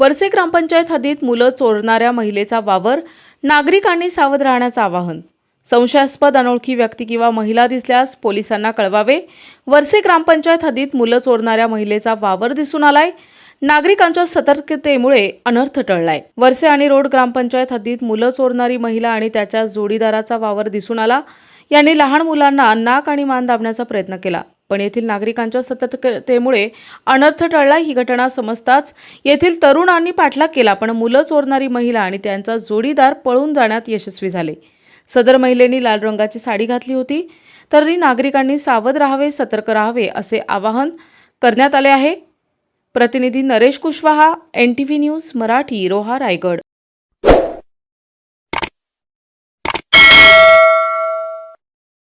वरसे ग्रामपंचायत हद्दीत मुलं चोरणाऱ्या महिलेचा वावर नागरिकांनी सावध राहण्याचं आवाहन. संशयास्पद अनोळखी व्यक्ती किंवा महिला दिसल्यास पोलिसांना कळवावे. वरसे ग्रामपंचायत हद्दीत मुलं चोरणाऱ्या महिलेचा वावर दिसून आलाय. नागरिकांच्या सतर्कतेमुळे अनर्थ टळलाय. वरसे आणि रोड ग्रामपंचायत हद्दीत मुलं चोरणारी महिला आणि त्याच्या जोडीदाराचा वावर दिसून आला. यांनी लहान मुलांना नाक आणि मान दाबण्याचा प्रयत्न केला. पण येथील नागरिकांच्या सतर्कतेमुळे अनर्थ टळला ही घटना समजताच येथील तरुणांनी पाठलाग केला पण मुलं चोरणारी महिला आणि त्यांचा जोडीदार पळून जाण्यात यशस्वी झाले. सदर महिलेनी लाल रंगाची साडी घातली होती तरी नागरिकांनी सावध राहावे सतर्क राहावे असे आवाहन करण्यात आले आहे. प्रतिनिधी Naresh Kushwaha N T V news Marathi Roha Raigad.